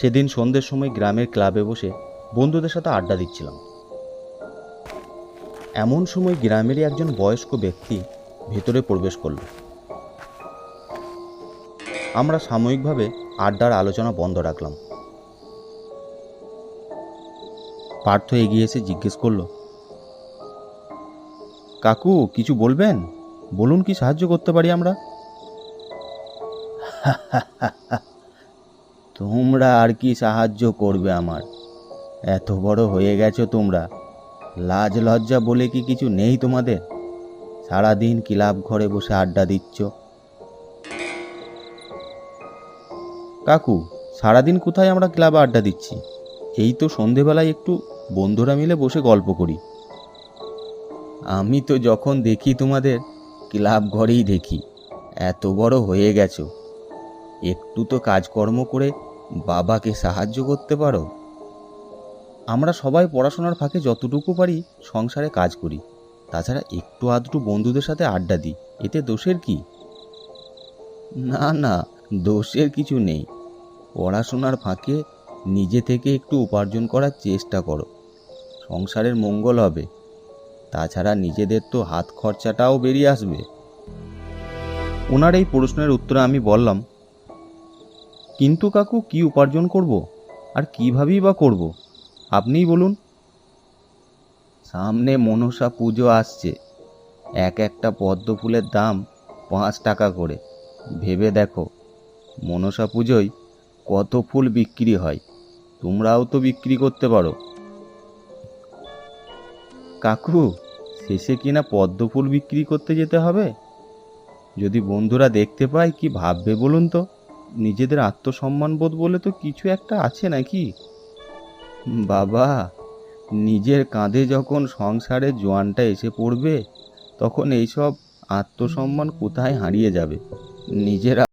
সেদিন সন্ধ্যের সময় গ্রামের ক্লাবে বসে বন্ধুদের সাথে আড্ডা দিচ্ছিলাম। এমন সময় গ্রামেরই একজন বয়স্ক ব্যক্তি ভেতরে প্রবেশ করল। আমরা সাময়িকভাবে আড্ডার আলোচনা বন্ধ রাখলাম। পার্থ এগিয়ে এসে জিজ্ঞেস করল, কাকু, কিছু বলবেন? বলুন কি সাহায্য করতে পারি আমরা? তোমরা আর কি সাহায্য করবে আমার? এত বড় হয়ে গেছো তোমরা। লাজ লজ্জা বলে কি কিছু নেই তোমাদের? সারাদিন ক্লাব ঘরে বসে আড্ডা দিচ্ছ। কাকু, সারাদিন কোথায় আমরা ক্লাবে আড্ডা দিচ্ছি? এই তো সন্ধেবেলায় একটু বন্ধুরা মিলে বসে গল্প করি। আমি তো যখন দেখি তোমাদের, ক্লাব ঘরেই দেখি। এত বড় হয়ে গেছো। একটু তো কাজকর্ম করে বাবাকে সাহায্য করতে পারো? আমরা সবাই পড়াশোনার ফাঁকে যতটুকু পারি সংসারে কাজ করি। তাছাড়া একটু আধটু বন্ধুদের সাথে আড্ডা দিই, এতে দোষের কি? না না, দোষের কিছু নেই। পড়াশোনার ফাঁকে নিজে থেকে একটু উপার্জন করার চেষ্টা করো। সংসারের মঙ্গল হবে। তাছাড়া নিজেদের তো হাত খরচাটাও বেরিয়ে আসবে। ওনার এই প্রশ্নের উত্তরে আমি বললাম কিন্তু কাকু কি উপার্জন করব? আর কীভাবেই বা করব? আপনিই বলুন। সামনে মনসা পুজো আসছে। এক একটা পদ্ম ফুলের দাম পাঁচ টাকা করে। ভেবে দেখো, মনসা পুজোয় কত ফুল বিক্রি হয়। তোমরাও তো বিক্রি করতে পারো। কাকু, শেষে কিনা পদ্ম ফুল বিক্রি করতে যেতে হবে? যদি বন্ধুরা দেখতে পায়, কি ভাববে বলুন তো? নিজেদের আত্মসম্মানবোধ বলে তো কিছু একটা আছে নাকি? বাবা, নিজের কাঁধে যখন সংসারের জোয়ানটা এসে পড়বে, তখন এইসব আত্মসম্মান কোথায় হারিয়ে যাবে? নিজেরা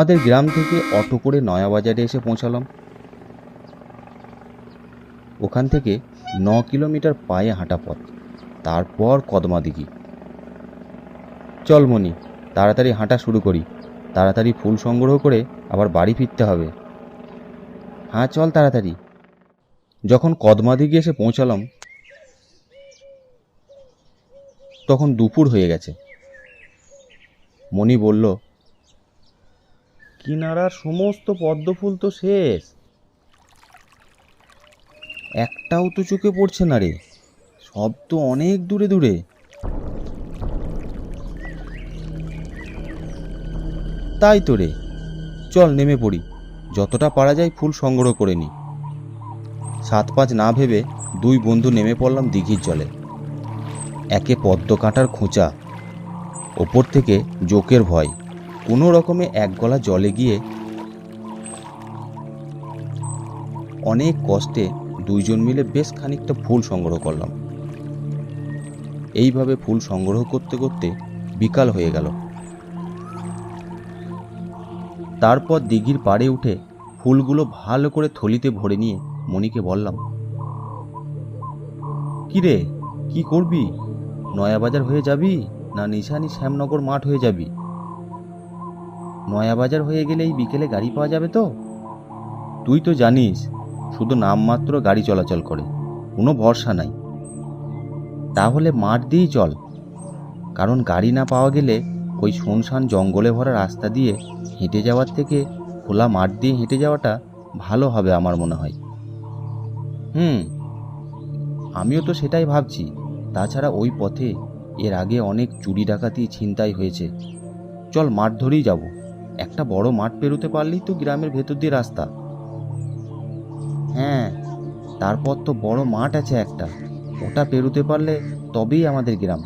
আমাদের গ্রাম থেকে অটো করে নয়াবাজারে এসে পৌঁছালাম। ওখান থেকে ন কিলোমিটার পায়ে হাঁটা পথ, তারপর কদমা দিঘি। চল মনি তাড়াতাড়ি হাঁটা শুরু করি, তাড়াতাড়ি ফুল সংগ্রহ করে আবার বাড়ি ফিরতে হবে। হ্যাঁ চল তাড়াতাড়ি। যখন কদমা দিঘি এসে পৌঁছালাম, তখন দুপুর হয়ে গেছে। মণি বলল কিনারার সমস্ত পদ্ম ফুল তো শেষ। একটাও তো চোখে পড়ছে না রে। সব তো অনেক দূরে দূরে। তাই তো রে। চল নেমে পড়ি। যতটা পারা যায় ফুল সংগ্রহ করে নি। সাত পাঁচ না ভেবে দুই বন্ধু নেমে পড়লাম দিঘির জলে। একে পদ্ম কাঁটার খোঁচা। ওপর থেকে জোকের ভয়। কোনো রকমে এক গলা জলে গিয়ে অনেক কষ্টে দুইজন মিলে বেশ খানিকটা ফুল সংগ্রহ করলাম। এইভাবে ফুল সংগ্রহ করতে করতে বিকাল হয়ে গেল। তারপর দিঘির পাড়ে উঠে ফুলগুলো ভালো করে থলিতে ভরে নিয়ে মণিকে বললাম কি রে কি করবি? নয়াবাজার হয়ে যাবি না নিশানি শ্যামনগর মাঠ হয়ে যাবি? নয়াবাজার হয়ে গেলে এই বিকেলে গাড়ি পাওয়া যাবে তো? তুই তো জানিস, শুধু নামমাত্র গাড়ি চলাচল করে, কোনো ভরসা নাই। তাহলে মাঠ দিয়েই চল। কারণ গাড়ি না পাওয়া গেলে ওই শুনশান জঙ্গলে ভরা রাস্তা দিয়ে হেঁটে যাওয়ার থেকে খোলা মাঠ দিয়ে হেঁটে যাওয়াটা ভালো হবে আমার মনে হয়। হুম, আমিও তো সেটাই ভাবছি। তাছাড়া ওই পথে এর আগে অনেক চুরি ডাকাতি ছিনতাই হয়েছে। চল মাঠ ধরেই যাব। একটা বড় মাঠ পেরোতে পারলেই তো গ্রামের ভেতর দিয়ে রাস্তা। হ্যাঁ তারপর তো বড় মাঠ আছে একটা। ওটা পেরোতে পারলে তবেই আমাদের গ্রাম।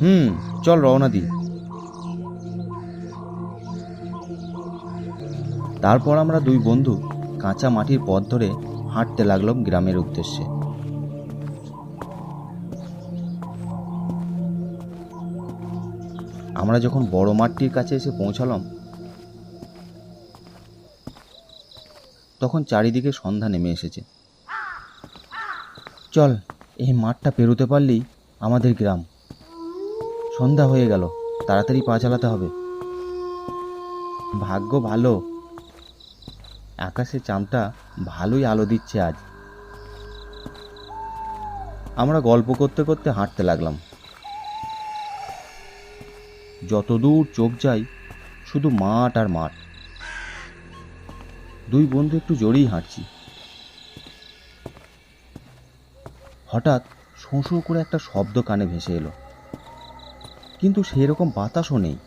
হুম, চল রওনা দিই। তারপর আমরা দুই বন্ধু কাঁচা মাটির পথ ধরে হাঁটতে লাগলাম গ্রামের উদ্দেশ্যে। আমরা যখন বড় মাঠটির কাছে এসে পৌঁছালাম, তখন চারিদিকে সন্ধ্যা নেমে এসেছে। চল, এই মাঠটা পেরোতে পারলেই আমাদের গ্রাম। সন্ধ্যা হয়ে গেল, তাড়াতাড়ি পা চালাতে হবে। ভাগ্য ভালো, আকাশে চাঁদটা ভালোই আলো দিচ্ছে আজ। আমরা গল্প করতে করতে হাঁটতে লাগলাম। যতদূর চোখ যায় শুধু মাঠ আর মাঠ। দুই বন্ধু একটু জোরেই হাঁটছি। হঠাৎ শোঁ শোঁ করে একটা শব্দ কানে ভেসে এলো। কিন্তু সেই রকম বাতাসও নেই।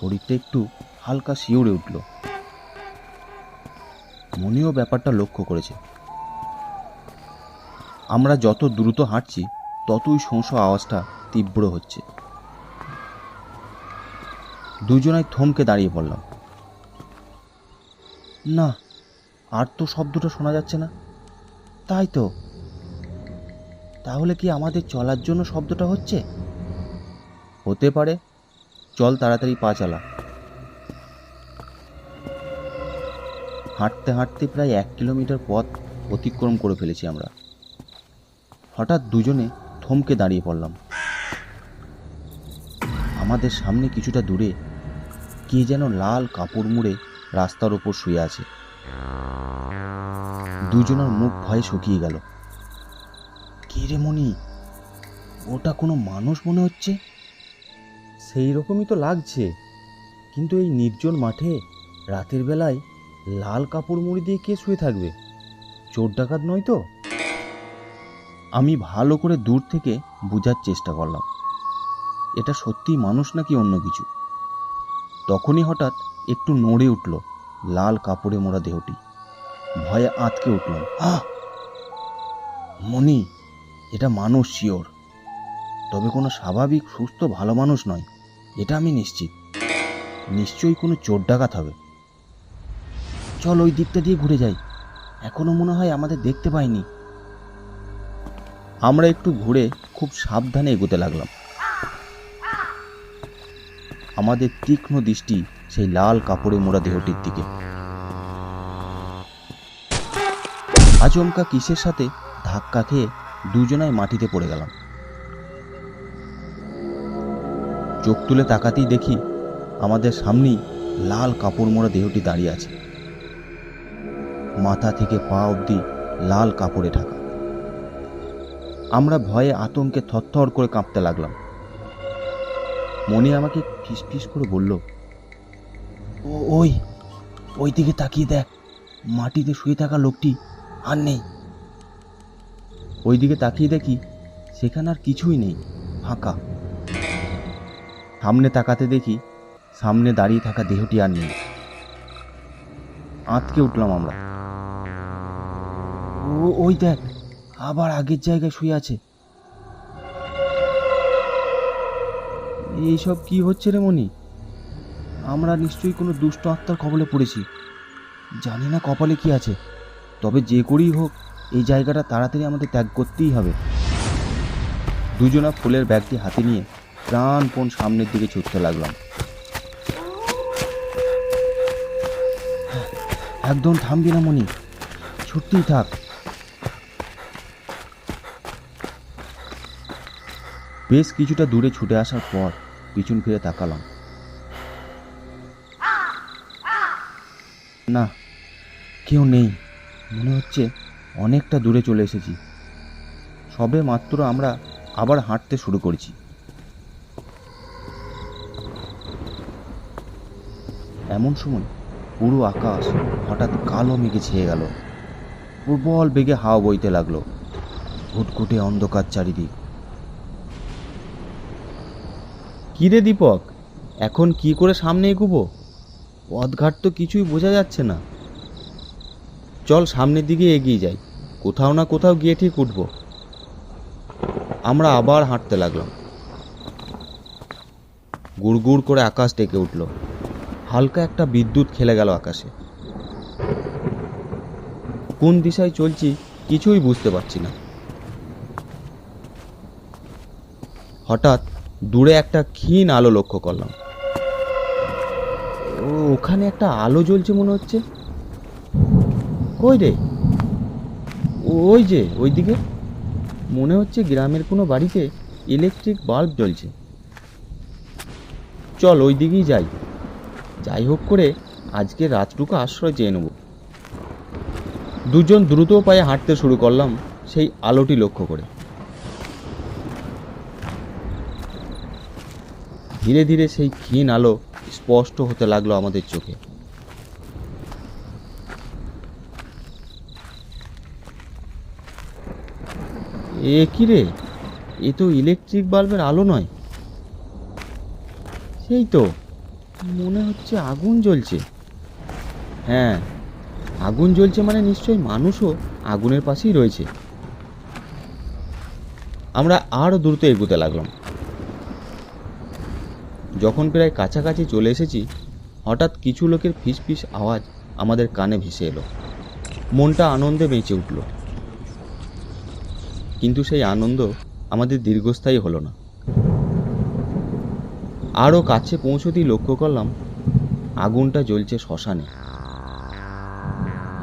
শরীরটা একটু হালকা শিউরে উঠল। মনিও ব্যাপারটা লক্ষ্য করেছে। আমরা যত দ্রুত হাঁটছি, ততই শোঁ আওয়াজটা তীব্র হচ্ছে। দুজনাই থমকে দাঁড়িয়ে পড়লাম না, আর তো শব্দটা শোনা যাচ্ছে না। তাই তো। তাহলে কি আমাদের চলার জন্য শব্দটা হচ্ছে? হতে পারে। চল তাড়াতাড়ি পা চালা। হাঁটতে হাঁটতে প্রায় এক কিলোমিটার পথ অতিক্রম করে ফেলেছি আমরা। হঠাৎ দুজনে থমকে দাঁড়িয়ে পড়লাম আমাদের সামনে কিছুটা দূরে কে যেন লাল কাপড় মুড়ে রাস্তার ওপর শুয়ে আছে। দুজনের মুখ ভয়ে শুকিয়ে গেল। কে রে মনি ওটা কোনো মানুষ মনে হচ্ছে? সেই রকমই তো লাগছে। কিন্তু এই নির্জন মাঠে রাতের বেলায় লাল কাপড় মুড়ি দিয়ে কে শুয়ে থাকবে? চোর ডাকাত নয় তো? আমি ভালো করে দূর থেকে বোঝার চেষ্টা করলাম। এটা সত্যিই মানুষ নাকি অন্য কিছু? তখনই হঠাৎ একটু নড়ে উঠল লাল কাপড়ে মোড়া দেহটি। ভয়ে আঁতকে উঠলাম। আহ! মনি এটা মানুষ শিওর। তবে কোনো স্বাভাবিক, সুস্থ, ভালো মানুষ নয়। এটা আমি নিশ্চিত। নিশ্চয়ই কোনো চোর ডাকাত হবে। চল ওই দিকটা দিয়ে ঘুরে যাই। এখনও মনে হয় আমাদের দেখতে পাইনি। আমরা একটু ঘুরে খুব সাবধানে এগোতে লাগলাম। আমাদের তীক্ষ্ণ দৃষ্টি সেই লাল কাপড়ে মোড়া দেহটির দিকে। আচমকা কিসের সাথে? ধাক্কা খেয়ে দুজনায় মাটিতে পড়ে গেলাম। চোখ তুলে তাকাতেই দেখি আমাদের সামনেই লাল কাপড় মোড়া দেহটি দাঁড়িয়ে আছে। মাথা থেকে পা অবধি লাল কাপড়ে ঢাকা। আমরা ভয়ে আতঙ্কে থরথর করে কাঁপতে লাগলাম। মনে আমাকে ফিসফিস করে বলল ওই ওই দিকে তাকিয়ে দেখ, মাটিতে শুয়ে থাকা লোকটি আর নেই। ওই দিকে তাকিয়ে দেখি সেখানে আর কিছুই নেই, ফাঁকা। সামনে তাকাতে দেখি সামনে দাঁড়িয়ে থাকা দেহটি আর নেই। আঁতকে উঠলাম আমরা। ও, ওই দেখ, আবার আগের জায়গায় শুয়ে আছে। এইসব কি হচ্ছে রে মনি আমরা নিশ্চয়ই কোনো দুষ্ট আত্মার কবলে পড়েছি। জানি না কপালে কি আছে। তবে যে করেই হোক, এই জায়গাটা তাড়াতাড়ি আমাদের ত্যাগ করতেই হবে। দুজনা ফুলের ব্যাগটি হাতে নিয়ে প্রাণপণ সামনের দিকে ছুটতে লাগলাম। একদম থামবি না মনি ছুটতেই থাক। বেশ কিছুটা দূরে ছুটে আসার পর পিছন ফিরে তাকালাম। না, কেউ নেই। মনে হচ্ছে অনেকটা দূরে চলে এসেছি। সবে মাত্র আমরা আবার হাঁটতে শুরু করেছি। এমন সময় পুরো আকাশ হঠাৎ কালো মেঘে ছেয়ে গেল। প্রবল বেগে হাওয়া বইতে লাগল। ঘুটঘুটে অন্ধকার চারিদিক। কিরে দীপক? এখন কি করে সামনে এগুবো? পথঘাট তো কিছুই বোঝা যাচ্ছে না। চল সামনের দিকে এগিয়ে যাই। কোথাও না কোথাও গিয়ে ঠিক উঠবো। আমরা আবার হাঁটতে লাগলাম। গুড়গুড় করে আকাশ ডেকে উঠল। হালকা একটা বিদ্যুৎ খেলে গেল আকাশে। কোন দিশায় চলছি কিছুই বুঝতে পারছি না। হঠাৎ দূরে একটা ক্ষীণ আলো লক্ষ্য করলাম। ও, ওখানে একটা আলো জ্বলছে মনে হচ্ছে। কই রে? ওই যে, ওইদিকে। মনে হচ্ছে গ্রামের কোনো বাড়িতে ইলেকট্রিক বাল্ব জ্বলছে। চল ওই দিকেই যাই। যাই হোক করে আজকে রাতটুকু আশ্রয় চেয়ে নেব। দুজন দ্রুত পায়ে হাঁটতে শুরু করলাম সেই আলোটি লক্ষ্য করে। ধীরে ধীরে সেই ক্ষীণ আলো স্পষ্ট হতে লাগল আমাদের চোখে। এ কি রে? এ তো ইলেকট্রিক বাল্বের আলো নয়। সেই তো, মনে হচ্ছে আগুন জ্বলছে। হ্যাঁ আগুন জ্বলছে মানে নিশ্চয়ই মানুষও আগুনের পাশেই রয়েছে। আমরা আরও দ্রুত এগোতে লাগলাম। যখন প্রায় কাছাকাছি চলে এসেছি, হঠাৎ কিছু লোকের ফিসফিস আওয়াজ আমাদের কানে ভেসে এলো। মনটা আনন্দে বেঁচে উঠল। কিন্তু সেই আনন্দ আমাদের দীর্ঘস্থায়ী হলো না। আরও কাছে পৌঁছতেই লক্ষ্য করলাম, আগুনটা জ্বলছে শ্মশানে।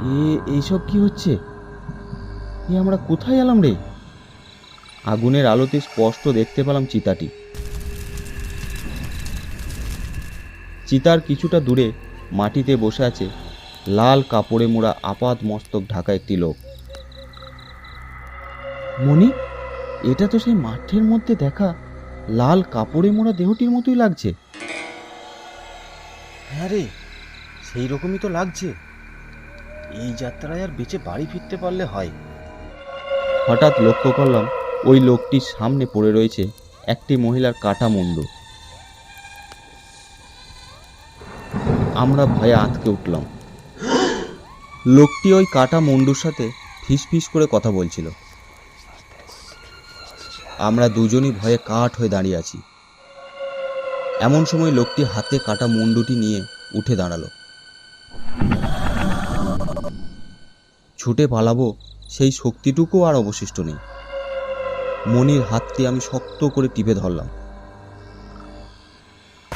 এ এইসব কি হচ্ছে? এ, আমরা কোথায় এলাম রে? আগুনের আলোতে স্পষ্ট দেখতে পেলাম চিতাটি। চিতার কিছুটা দূরে মাটিতে বসে আছে লাল কাপড়ে মোড়া আপাত মস্তক ঢাকা একটি লোক। মনি এটা তো সেই মাঠের মধ্যে দেখা লাল কাপড়ে মোড়া দেহটির মতোই লাগছে। হ্যাঁ রে সেই রকমই তো লাগছে। এই যাত্রায় আর বেঁচে বাড়ি ফিরতে পারলে হয়। হঠাৎ লক্ষ্য করলাম ওই লোকটির সামনে পড়ে রয়েছে একটি মহিলার কাটা মুন্ডু। আমরা ভয়ে আঁতকে উঠলাম। লোকটি ওই কাটা মুন্ডুর সাথে ফিস ফিস করে কথা বলছিল। আমরা দুজনই ভয়ে কাঠ হয়ে দাঁড়িয়ে আছি। এমন সময় লোকটি হাতে কাটা মুন্ডুটি নিয়ে উঠে দাঁড়াল। ছুটে পালাবো সেই শক্তিটুকু আর অবশিষ্ট নেই। মনির হাতটি আমি শক্ত করে টিপে ধরলাম।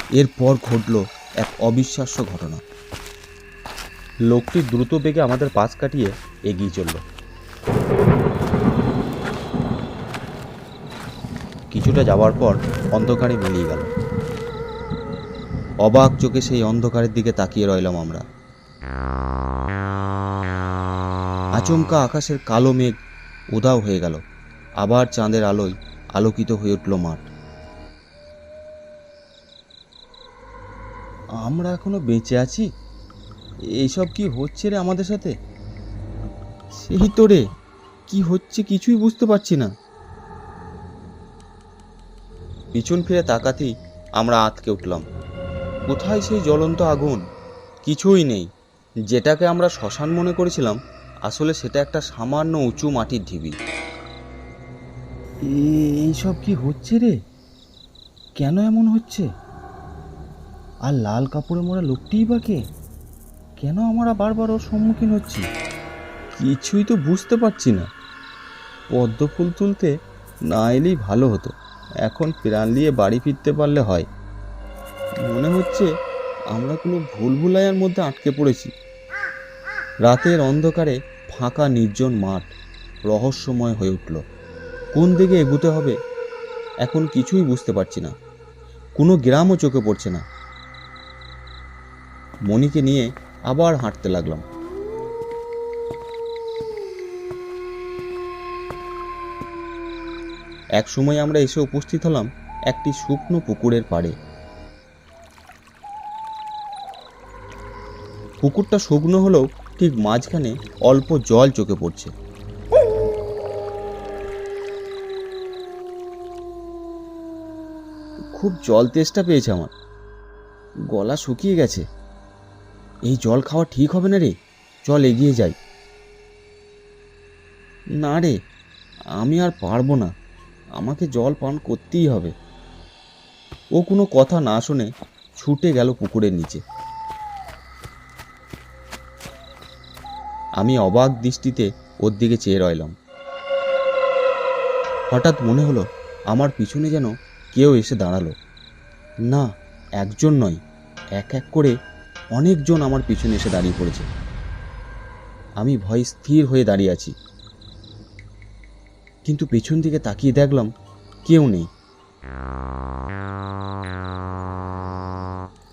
এরপর ঘটল এক অবিশ্বাস্য ঘটনা। লোকটি দ্রুত বেগে আমাদের পাশ কাটিয়ে এগিয়ে চলল। কিছুটা যাওয়ার পর অন্ধকারে মিলিয়ে গেল। অবাক চোখে সেই অন্ধকারের দিকে তাকিয়ে রইলাম আমরা। আচমকা আকাশের কালো মেঘ উধাও হয়ে গেল। আবার চাঁদের আলোয় আলোকিত হয়ে উঠল মাঠ। আমরা এখনও বেঁচে আছি? এইসব কি হচ্ছে রে আমাদের সাথে? সেই তো রে, কি হচ্ছে কিছুই বুঝতে পারছি না। পিছন ফিরে তাকাতেই আমরা আতকে উঠলাম। কোথায় সেই জ্বলন্ত আগুন? কিছুই নেই। যেটাকে আমরা শ্মশান মনে করেছিলাম, আসলে সেটা একটা সামান্য উঁচু মাটির ঢিবি। এইসব কি হচ্ছে রে? কেন এমন হচ্ছে? আর লাল কাপড়ে মোড়া লোকটিই বা কে? কেন আমরা বারবার ওর সম্মুখীন হচ্ছি? কিছুই তো বুঝতে পারছি না। পদ্ম ফুল তুলতে না এলেই ভালো হতো। এখন প্রাণ নিয়ে বাড়ি ফিরতে পারলে হয়। মনে হচ্ছে আমরা কোনো ভুল ভুলভুলাইয়ার মধ্যে আটকে পড়েছি। রাতের অন্ধকারে ফাঁকা নির্জন মাঠ রহস্যময় হয়ে উঠল। কোন দিকে এগুতে হবে এখন কিছুই বুঝতে পারছি না। কোনো গ্রামও চোখে পড়ছে না। মণিকে নিয়ে আবার হাঁটতে লাগলাম। এক সময় আমরা এসে উপস্থিত হলাম একটি শুকনো পুকুরের পাড়ে। পুকুরটা শুকনো হলেও ঠিক মাঝখানে অল্প জল চোখে পড়ছে। খুব জল তেষ্টা পেয়েছে আমার। গলা শুকিয়ে গেছে। এই জল খাওয়া ঠিক হবে না রে। চল এগিয়ে যাই। না রে, আমি আর পারব না। আমাকে জল পান করতেই হবে। ও কোনো কথা না শুনে ছুটে গেল পুকুরের নিচে। আমি অবাক দৃষ্টিতে ওর দিকে চেয়ে রইলাম। হঠাৎ মনে হলো আমার পিছনে যেন কেউ এসে দাঁড়াল। না, একজন নয়, এক এক করে অনেকজন আমার পিছনে এসে দাঁড়িয়ে পড়েছে। আমি ভয় স্থির হয়ে দাঁড়িয়ে আছি। কিন্তু পেছন দিকে তাকিয়ে দেখলাম কেউ নেই।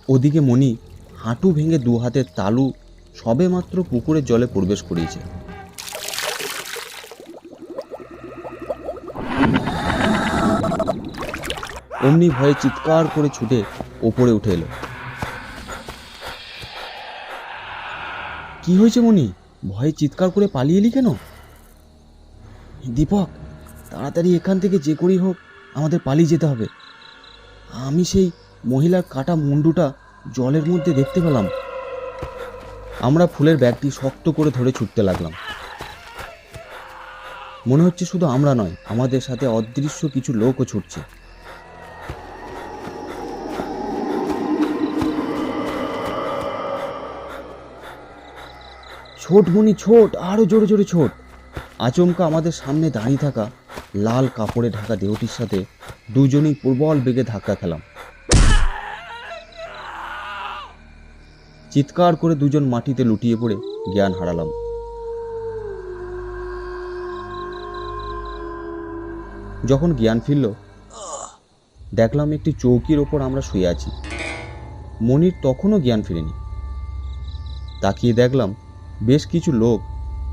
ওদিকে মণি হাঁটু ভেঙে দু হাতের তালু সবেমাত্র পুকুরের জলে প্রবেশ করিয়েছে। অমনি ভয়ে চিৎকার করে ছুটে ওপরে উঠে এলো। কি হয়েছে মনি ভয়ে চিৎকার করে পালিয়ে এলি কেন? দীপক, তাড়াতাড়ি এখান থেকে যে করেই হোক আমাদের পালিয়ে যেতে হবে। আমি সেই মহিলার কাটা মুন্ডুটা জলের মধ্যে দেখতে পেলাম। আমরা ফুলের ব্যাগটি শক্ত করে ধরে ছুটতে লাগলাম। মনে হচ্ছে শুধু আমরা নয়, আমাদের সাথে অদৃশ্য কিছু লোকও ছুটছে। ছোট মনি ছোট, আরও জোরে জোরে ছোট। আচমকা আমাদের সামনে দাঁড়িয়ে থাকা লাল কাপড়ে ঢাকা দেহটির সাথে দুজনেই প্রবল বেগে ধাক্কা খেলাম। চিৎকার করে দুজন মাটিতে লুটিয়ে পড়ে জ্ঞান হারালাম। যখন জ্ঞান ফিরল, দেখলাম একটি চৌকির ওপর আমরা শুয়ে আছি। মনির তখনও জ্ঞান ফিরেনি। তাকিয়ে দেখলাম বেশ কিছু লোক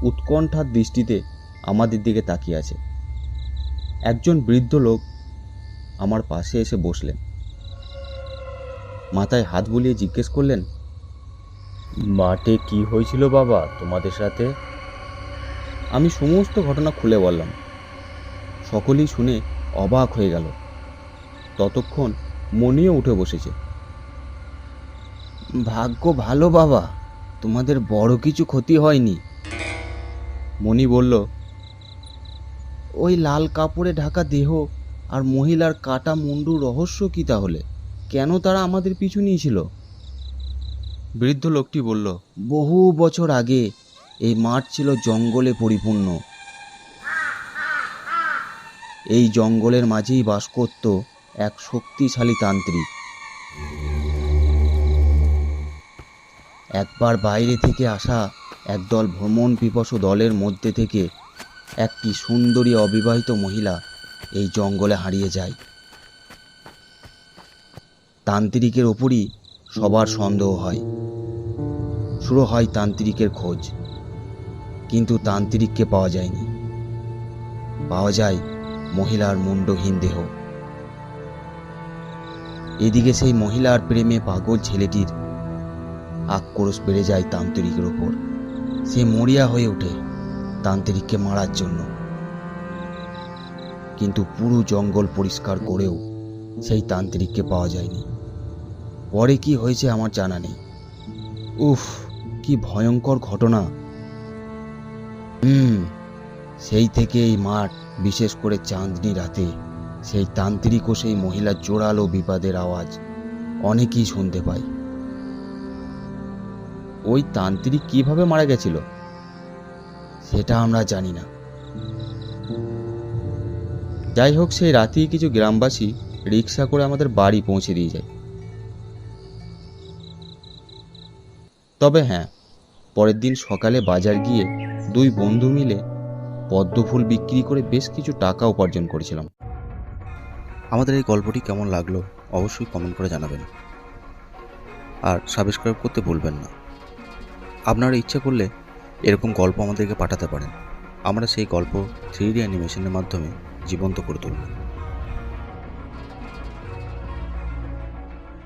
উৎকণ্ঠার দৃষ্টিতে আমাদের দিকে তাকিয়ে আছে। একজন বৃদ্ধ লোক আমার পাশে এসে বসলেন। মাথায় হাত বুলিয়ে জিজ্ঞেস করলেন মাঠে কি হয়েছিল বাবা তোমাদের সাথে? আমি সমস্ত ঘটনা খুলে বললাম। সকলেই শুনে অবাক হয়ে গেল। ততক্ষণ মনিও উঠে বসেছে। ভাগ্য ভালো বাবা। তোমাদের বড় কিছু ক্ষতি হয়নি? মণি বলল, ওই লাল কাপড়ে ঢাকা দেহ আর মহিলার কাটা মুন্ডু রহস্য কি তাহলে? কেন তারা আমাদের পিছু নিয়েছিল? বৃদ্ধ লোকটি বলল, বহু বছর আগে এই মাঠ ছিল জঙ্গলে পরিপূর্ণ। এই জঙ্গলের মাঝেই বাস করত এক শক্তিশালী তান্ত্রিক। একবার বাইরে থেকে আসা একদল ভ্রমণ পিপাসু দলের মধ্যে থেকে একটি সুন্দরী অবিবাহিত মহিলা এই জঙ্গলে হারিয়ে যায়। তান্ত্রিকের ওপরই সবার সন্দেহ হয়। শুরু হয় তান্ত্রিকের খোঁজ, কিন্তু তান্ত্রিককে পাওয়া যায়নি। পাওয়া যায় মহিলার মুন্ডহীন দেহ। এদিকে সেই মহিলার প্রেমে পাগল ছেলেটির আক্রোশ বেড়ে যায় তান্ত্রিকের ওপর সে মরিয়া হয়ে ওঠে তান্ত্রিককে মারার জন্য। কিন্তু পুরো জঙ্গল পরিষ্কার করেও সেই তান্ত্রিককে পাওয়া যায়নি। পরে কি হয়েছে আমার জানা নেই। উফ, কি ভয়ঙ্কর ঘটনা। হুম, সেই থেকে এই মাঠ, বিশেষ করে চাঁদনি রাতে, সেই তান্ত্রিক ও সেই মহিলার জোরালো বিবাদের আওয়াজ অনেকেই শুনতে পায়। ওই তান্ত্রিক কীভাবে মারা গেছিল? সেটা আমরা জানি না। যাই হোক, সেই রাতেই কিছু গ্রামবাসী রিক্সা করে আমাদের বাড়ি পৌঁছে দিয়ে যায়। তবে হ্যাঁ পরের দিন সকালে বাজার গিয়ে দুই বন্ধু মিলে পদ্ম ফুল বিক্রি করে বেশ কিছু টাকা উপার্জন করেছিলাম। আমাদের এই গল্পটি কেমন লাগল অবশ্যই কমেন্ট করে জানাবেন। আর সাবস্ক্রাইব করতে ভুলবেন না। আপনারা ইচ্ছা করলে এরকম গল্প আমাদেরকে পাঠাতে পারেন। আমরা সেই গল্প থ্রি ডি অ্যানিমেশনের মাধ্যমে জীবন্ত করে তুলব।